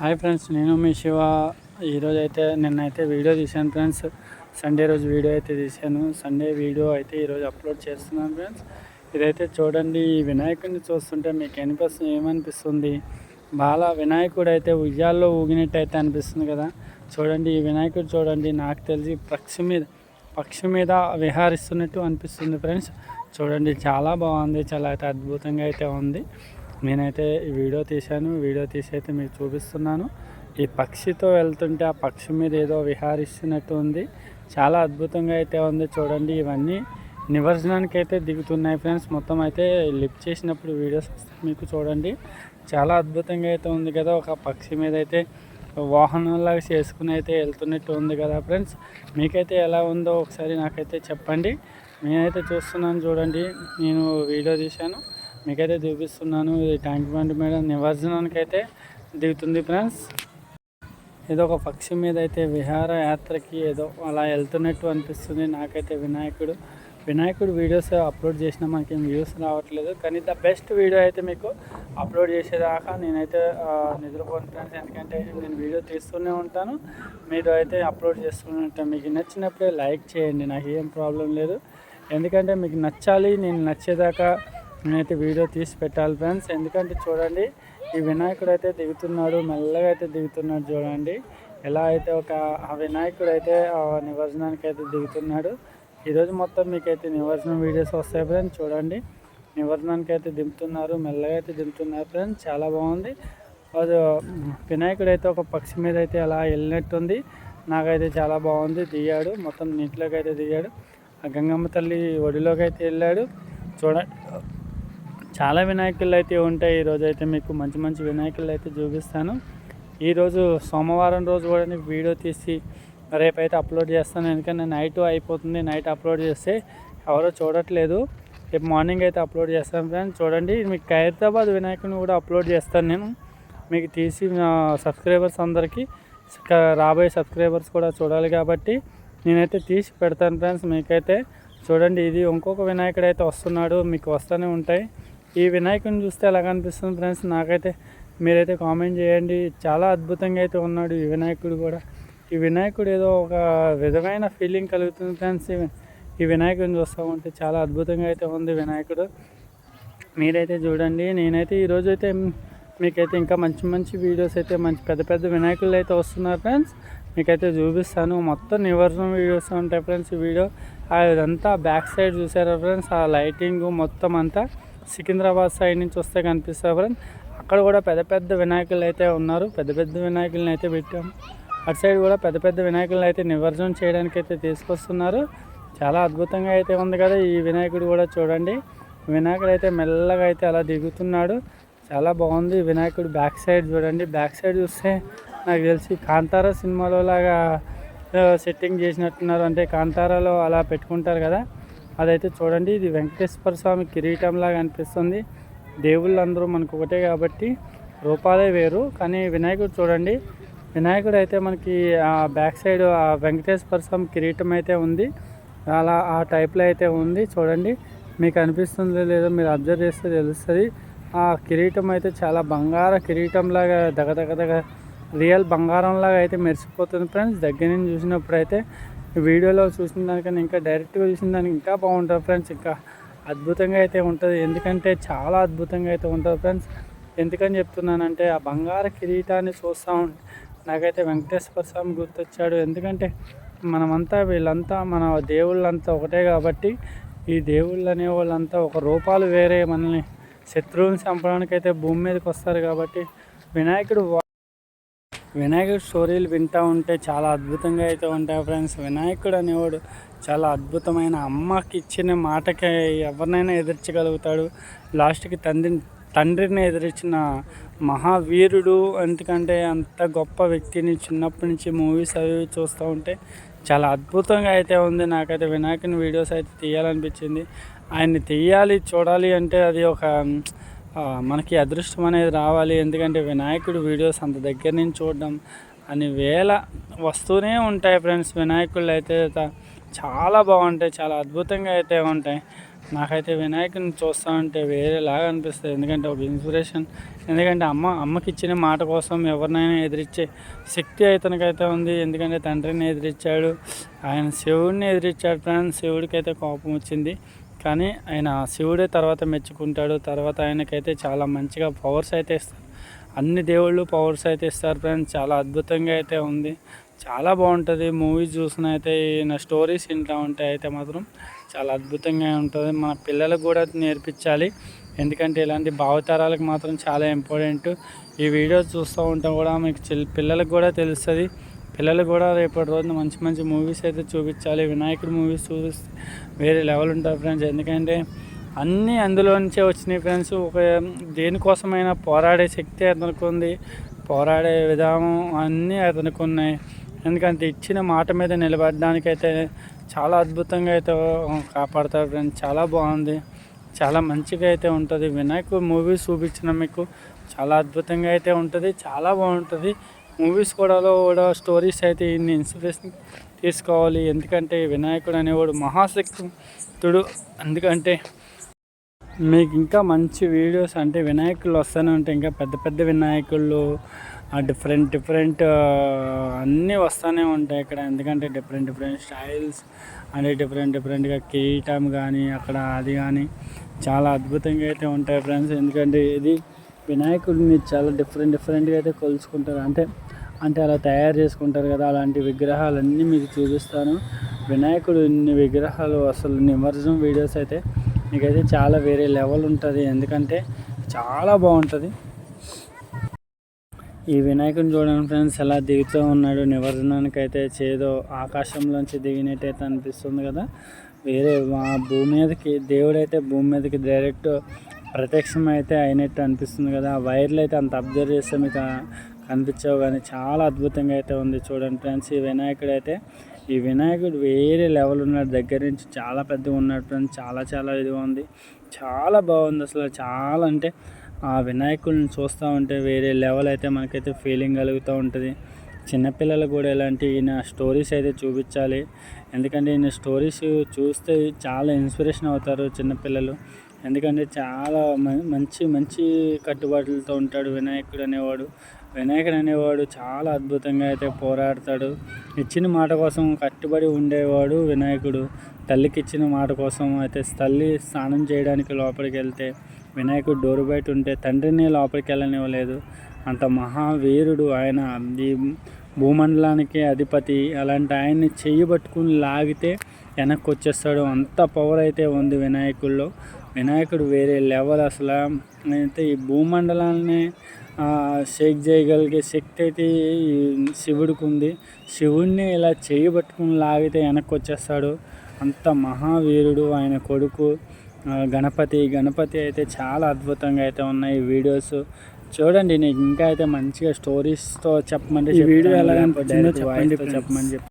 Hi friends నేను మీ శివ. ఈరోజు అయితే నిన్నైతే వీడియో తీశాను ఫ్రెండ్స్. సండే రోజు వీడియో అయితే తీశాను. సండే వీడియో అయితే ఈరోజు అప్లోడ్ చేస్తున్నాను ఫ్రెండ్స్. ఇదైతే చూడండి ఈ వినాయకుడిని చూస్తుంటే మీకు అనిపిస్తుంది ఏమనిపిస్తుంది? బాగా వినాయకుడు అయితే ఉయ్యాల్లో ఊగినట్టు అయితే అనిపిస్తుంది కదా. చూడండి ఈ వినాయకుడు చూడండి నాకు తెలిసి పక్షి మీద పక్షి మీద విహారిస్తున్నట్టు అనిపిస్తుంది ఫ్రెండ్స్. చూడండి చాలా బాగుంది చాలా అయితే అద్భుతంగా అయితే ఉంది. నేనైతే ఈ వీడియో తీశాను. వీడియో తీసి అయితే మీకు చూపిస్తున్నాను. ఈ పక్షితో వెళ్తుంటే ఆ పక్షి మీద ఏదో విహారిస్తున్నట్టు ఉంది. చాలా అద్భుతంగా అయితే ఉంది చూడండి ఇవన్నీ. నివర్జనానికి అయితే దిగుతున్నాయి ఫ్రెండ్స్. మొత్తం అయితే లిఫ్ట్ చేసినప్పుడు వీడియోస్ వస్తాయి మీకు చూడండి. చాలా అద్భుతంగా అయితే ఉంది కదా. ఒక పక్షి మీద అయితే వాహనంలాగా చేసుకుని అయితే వెళ్తున్నట్టు ఉంది కదా ఫ్రెండ్స్. మీకైతే ఎలా ఉందో ఒకసారి నాకైతే చెప్పండి. నేనైతే చూస్తున్నాను చూడండి. నేను వీడియో తీశాను. మీకైతే చూపిస్తున్నాను ఇది ట్యాంక్ బండ్ మీద నివర్జనానికి అయితే దిగుతుంది ఫ్రెండ్స్. ఏదో ఒక పక్షి మీద అయితే విహార యాత్రకి ఏదో అలా వెళ్తున్నట్టు అనిపిస్తుంది నాకైతే వినాయకుడు. వినాయకుడు వీడియోస్ అప్లోడ్ చేసినా మనకి వ్యూస్ రావట్లేదు కానీ ద బెస్ట్ వీడియో అయితే మీకు అప్లోడ్ చేసేదాకా నేనైతే ఆ, నిద్రపోను ఫ్రెండ్స్. ఎందుకంటే నేను వీడియో తీస్తూనే ఉంటాను. మీరు అయితే అప్లోడ్ చేస్తూనే ఉంటాను మీకు నచ్చినప్పుడే లైక్ చేయండి నాకు ఏం ప్రాబ్లం లేదు. ఎందుకంటే మీకు నచ్చాలి నేను నచ్చేదాకా నేనైతే వీడియో తీసి పెట్టాలి ఫ్రెండ్స్. ఎందుకంటే చూడండి ఈ వినాయకుడు అయితే దిగుతున్నాడు మెల్లగా అయితే దిగుతున్నాడు చూడండి. ఎలా అయితే ఒక ఆ వినాయకుడు అయితే ఆ నివర్జనానికి అయితే దిగుతున్నాడు. ఈరోజు మొత్తం మీకైతే నివర్జనం వీడియోస్ వస్తాయి ఫ్రెండ్స్. చూడండి నివర్జనానికి అయితే దింపుతున్నారు మెల్లగా అయితే దింపుతున్నారు ఫ్రెండ్స్. చాలా బాగుంది. అది వినాయకుడు అయితే ఒక పక్షి మీద అయితే అలా వెళ్ళినట్టుంది. నాకైతే చాలా బాగుంది. దిగాడు మొత్తం నీటిలోకి అయితే దిగాడు. ఆ గంగమ్మ తల్లి ఒడిలోకి అయితే వెళ్ళాడు. చూడండి చాలా వినాయకులు అయితే ఉంటాయి. ఈరోజు అయితే మీకు మంచి మంచి వినాయకులు అయితే చూపిస్తాను ఈరోజు సోమవారం రోజు కూడా నీకు వీడియో తీసి రేపైతే అప్లోడ్ చేస్తాను. ఎందుకంటే నైట్ అయిపోతుంది. నైట్ అప్లోడ్ చేస్తే ఎవరో చూడట్లేదు. రేపు మార్నింగ్ అయితే అప్లోడ్ చేస్తాను ఫ్రెండ్స్. చూడండి మీకు ఖైరతాబాద్ వినాయకుని కూడా అప్లోడ్ చేస్తాను నేను. మీకు తీసి సబ్స్క్రైబర్స్ అందరికీ రాబోయే సబ్స్క్రైబర్స్ కూడా చూడాలి కాబట్టి నేనైతే తీసి పెడతాను ఫ్రెండ్స్. మీకైతే చూడండి ఇది ఇంకొక వినాయకుడు అయితే వస్తున్నాడు. మీకు వస్తూనే ఉంటాయి. ఈ వినాయకుడిని చూస్తే ఎలాగ అనిపిస్తుంది ఫ్రెండ్స్? నాకైతే మీరైతే కామెంట్ చేయండి. చాలా అద్భుతంగా అయితే ఉన్నాడు ఈ వినాయకుడు కూడా. ఈ వినాయకుడు ఏదో ఒక విధమైన ఫీలింగ్ కలుగుతుంది ఫ్రెండ్స్. ఈ- ఈ వినాయకుడిని చూస్తూ ఉంటే చాలా అద్భుతంగా అయితే ఉంది వినాయకుడు. మీరైతే చూడండి. నేనైతే ఈరోజు అయితే మీకైతే ఇంకా మంచి మంచి వీడియోస్ అయితే మంచి పెద్ద పెద్ద వినాయకులు అయితే వస్తున్నారు ఫ్రెండ్స్. మీకైతే చూపిస్తాను. మొత్తం నివర్జన వీడియోస్ ఉంటాయి ఫ్రెండ్స్ ఈ వీడియో. అదంతా బ్యాక్ సైడ్ చూసారా ఫ్రెండ్స్? ఆ లైటింగ్ మొత్తం అంతా. సికింద్రాబాద్ సైడ్ నుంచి వస్తే కనిపిస్తారు అక్కడ కూడా పెద్ద పెద్ద వినాయకులు అయితే ఉన్నారు. పెద్ద పెద్ద వినాయకులను అయితే పెట్టాము అటు సైడ్ కూడా పెద్ద పెద్ద వినాయకులను అయితే నివర్జనం చేయడానికి అయితే తీసుకొస్తున్నారు. చాలా అద్భుతంగా అయితే ఉంది కదా ఈ వినాయకుడు కూడా చూడండి. వినాయకుడు అయితే మెల్లగా అయితే అలా దిగుతున్నాడు. చాలా బాగుంది వినాయకుడు బ్యాక్ సైడ్ చూడండి. బ్యాక్ సైడ్ చూస్తే నాకు తెలిసి కాంతారా సినిమాలో లాగా సెట్టింగ్ చేసినట్టున్నారు. అంటే కాంతారాలో అలా పెట్టుకుంటారు కదా. అదైతే చూడండి ఇది వెంకటేశ్వర స్వామి కిరీటం లాగా అనిపిస్తుంది. దేవుళ్ళు అందరూ మనకు ఒకటే కాబట్టి రూపాలే వేరు. కానీ వినాయకుడు చూడండి వినాయకుడు అయితే మనకి ఆ బ్యాక్ సైడ్ ఆ వెంకటేశ్వర స్వామి కిరీటం అయితే ఉంది. అలా ఆ టైప్లో అయితే ఉంది. చూడండి మీకు అనిపిస్తుందో లేదో మీరు అబ్జర్వ్ చేస్తే తెలుస్తుంది. ఆ కిరీటం అయితే చాలా బంగార కిరీటంలాగా దగదగదగ దగ రియల్ బంగారంలాగా అయితే మెరిసిపోతుంది ఫ్రెండ్స్. దగ్గర నుంచి చూసినప్పుడు అయితే వీడియోలో చూసిన దానికన్నా ఇంకా డైరెక్ట్గా చూసిన దానికి ఇంకా బాగుంటుంది ఫ్రెండ్స్. ఇంకా అద్భుతంగా అయితే ఉంటుంది. ఎందుకంటే చాలా అద్భుతంగా అయితే ఉంటుంది ఫ్రెండ్స్. ఎందుకని చెప్తున్నానంటే ఆ బంగార కిరీటాన్ని చూస్తూ ఉంటే నాకైతే వెంకటేశ్వర స్వామి గుర్తొచ్చాడు. ఎందుకంటే మనమంతా వీళ్ళంతా మన దేవుళ్ళంతా ఒకటే కాబట్టి ఈ దేవుళ్ళు అనే వాళ్ళంతా ఒక రూపాలు వేరే మనల్ని శత్రువుని చంపడానికి అయితే భూమి మీదకి వస్తారు కాబట్టి వినాయకుడు వినాయకుడు స్టోరీలు వింటూ ఉంటే చాలా అద్భుతంగా అయితే ఉంటాయి ఫ్రెండ్స్. వినాయకుడు అనేవాడు చాలా అద్భుతమైన అమ్మకి ఇచ్చిన మాటకి ఎవరినైనా ఎదిరించగలుగుతాడు. లాస్ట్కి తండ్రి తండ్రిని ఎదిరించిన మహావీరుడు ఎందుకంటే అంత గొప్ప వ్యక్తిని చిన్నప్పటి నుంచి మూవీస్ అవి చూస్తూ ఉంటే చాలా అద్భుతంగా అయితే ఉంది. నాకైతే వినాయకుని వీడియోస్ అయితే తీయాలనిపించింది. ఆయన్ని తీయాలి చూడాలి అంటే అది ఒక మనకి అదృష్టం అనేది రావాలి. ఎందుకంటే వినాయకుడు వీడియోస్ అంత దగ్గర నుంచి చూడడం అని వేల వస్తూనే ఉంటాయి ఫ్రెండ్స్. వినాయకుళ్ళు అయితే చాలా బాగుంటాయి. చాలా అద్భుతంగా అయితే ఉంటాయి. నాకైతే వినాయకుడిని చూస్తా ఉంటే వేరేలాగా అనిపిస్తుంది. ఎందుకంటే ఒక ఇన్స్పిరేషన్. ఎందుకంటే అమ్మ అమ్మకి ఇచ్చిన మాట కోసం ఎవరినైనా ఎదిరించే శక్తి అయితేనకైతే ఉంది. ఎందుకంటే తండ్రిని ఎదిరించాడు ఆయన శివుడిని ఎదిరించాడు ఫ్రెండ్స్. శివుడికి అయితే కోపం వచ్చింది. కానీ ఆయన శివుడే తర్వాత మెచ్చుకుంటాడు తర్వాత ఆయనకైతే చాలా మంచిగా పవర్స్ అయితే ఇస్తారు. అన్ని దేవుళ్ళు పవర్స్ అయితే ఇస్తారు ఫ్రెండ్స్ చాలా అద్భుతంగా అయితే ఉంది. చాలా బాగుంటుంది. మూవీస్ చూసిన అయితే ఈయన స్టోరీస్ వింటూ ఉంటాయి అయితే మాత్రం చాలా అద్భుతంగా ఉంటుంది. మన పిల్లలకు కూడా నేర్పించాలి. ఎందుకంటే ఇలాంటి భావతరాలకు మాత్రం చాలా ఇంపార్టెంట్ ఈ వీడియోస్ చూస్తూ ఉంటాం కూడా మీకు పిల్లలకు కూడా తెలుస్తుంది. పిల్లలు కూడా రేపటి రోజున మంచి మంచి మూవీస్ అయితే చూపించాలి. వినాయకుడు మూవీస్ చూపిస్తే వేరే లెవెల్ ఉంటుంది ఫ్రెండ్స్ ఎందుకంటే అన్నీ అందులో నుంచే వచ్చినాయి ఫ్రెండ్స్ ఒక దేనికోసమైనా పోరాడే శక్తి అతనికి ఉంది. పోరాడే విధానం అన్నీ అతనికి ఉన్నాయి. ఎందుకంటే ఇచ్చిన మాట మీద నిలబడడానికైతే చాలా అద్భుతంగా అయితే కాపాడతారు ఫ్రెండ్స్ చాలా బాగుంది. చాలా మంచిగా అయితే ఉంటుంది. వినాయకుడు మూవీస్ చూపించిన మీకు చాలా అద్భుతంగా అయితే ఉంటుంది. చాలా బాగుంటుంది. మూవీస్ కూడా కూడా స్టోరీస్ అయితే ఇన్ని ఇన్స్పిరేషన్ తీసుకోవాలి. ఎందుకంటే వినాయకుడు అనేవాడు మహాశక్తుడు ఎందుకంటే మీకు ఇంకా మంచి వీడియోస్ అంటే వినాయకులు వస్తూనే ఉంటాయి. ఇంకా పెద్ద పెద్ద వినాయకుళ్ళు డిఫరెంట్ డిఫరెంట్ అన్నీ వస్తూనే ఉంటాయి ఇక్కడ ఎందుకంటే డిఫరెంట్ డిఫరెంట్ స్టైల్స్ అంటే డిఫరెంట్ డిఫరెంట్గా కేయటం కానీ అక్కడ అది కానీ చాలా అద్భుతంగా అయితే ఉంటాయి ఫ్రెండ్స్. ఎందుకంటే ఇది వినాయకుడిని చాలా డిఫరెంట్ డిఫరెంట్గా అయితే కొలుచుకుంటారు. అంటే అంటే అలా తయారు చేసుకుంటారు కదా అలాంటి విగ్రహాలన్నీ మీకు చూపిస్తాను. వినాయకుడు ఇన్ని విగ్రహాలు అసలు నిమజ్జనం వీడియోస్ అయితే మీకైతే చాలా వేరే లెవెల్ ఉంటుంది. ఎందుకంటే చాలా బాగుంటుంది. ఈ వినాయకుని చూడండి ఫ్రెండ్స్ ఎలా దిగుతూ ఉన్నాడు. నివర్జనానికైతే అయితే చేదో ఆకాశంలోంచి దిగినట్టయితే అనిపిస్తుంది కదా. వేరే మా భూమి మీదకి దేవుడైతే భూమి మీదకి డైరెక్ట్ ప్రత్యక్షం అయితే అయినట్టు అనిపిస్తుంది కదా. ఆ వైర్లు అయితే అంత అబ్జర్వ్ చేస్తే మీకు కనిపించవు కానీ చాలా అద్భుతంగా అయితే ఉంది చూడండి ఫ్రెండ్స్. ఈ వినాయకుడు అయితే ఈ వినాయకుడు వేరే లెవెల్ ఉన్నాడు. దగ్గర నుంచి చాలా పెద్దగా ఉన్నాడు ఫ్రెండ్స్. చాలా చాలా ఇదిగా ఉంది. చాలా బాగుంది అసలు. చాలా అంటే ఆ వినాయకుడిని చూస్తూ ఉంటే వేరే లెవెల్ అయితే మనకైతే ఫీలింగ్ కలుగుతూ ఉంటుంది. చిన్నపిల్లలు కూడా ఇలాంటి ఈయన స్టోరీస్ అయితే చూపించాలి. ఎందుకంటే ఈయన స్టోరీస్ చూస్తే చాలా ఇన్స్పిరేషన్ అవుతారు చిన్నపిల్లలు. ఎందుకంటే చాలా మ- మంచి మంచి కట్టుబాట్లతో ఉంటాడు వినాయకుడు అనేవాడు. వినాయకుడు అనేవాడు చాలా అద్భుతంగా అయితే పోరాడతాడు. ఇచ్చిన మాట కోసం కట్టుబడి ఉండేవాడు వినాయకుడు. తల్లికి ఇచ్చిన మాట కోసం అయితే తల్లి స్నానం చేయడానికి లోపలికి వెళ్తే వినాయకుడు డోరు బయట ఉంటే తండ్రిని లోపలికి వెళ్ళనివ్వలేదు. అంత మహావీరుడు ఆయన. ఈ భూమండలానికి అధిపతి. అలాంటి ఆయన్ని చెయ్యి పట్టుకుని లాగితే వెనక్కి వచ్చేస్తాడు అంత పవర్ అయితే ఉంది వినాయకుల్లో. వినాయకుడు వేరే లెవెల్ అసలు. అయితే ఈ భూమండలాన్ని షేక్ చేయగలిగే శక్తి అయితే శివుడికి ఉంది శివుడిని ఇలా చెయ్యి పట్టుకుని లాగితే వెనక్కి వచ్చేస్తాడు అంత మహావీరుడు ఆయన కొడుకు. గణపతి. గణపతి అయితే చాలా అద్భుతంగా అయితే ఉన్నాయి వీడియోస్. చూడండి నీకు ఇంకా అయితే మంచిగా స్టోరీస్తో చెప్పమంటే వీడియో చెప్తాను, ఎలా లేకపోతే అనిపించిందో direct చెప్పండి voice తో friends. చెప్పమని చెప్పి.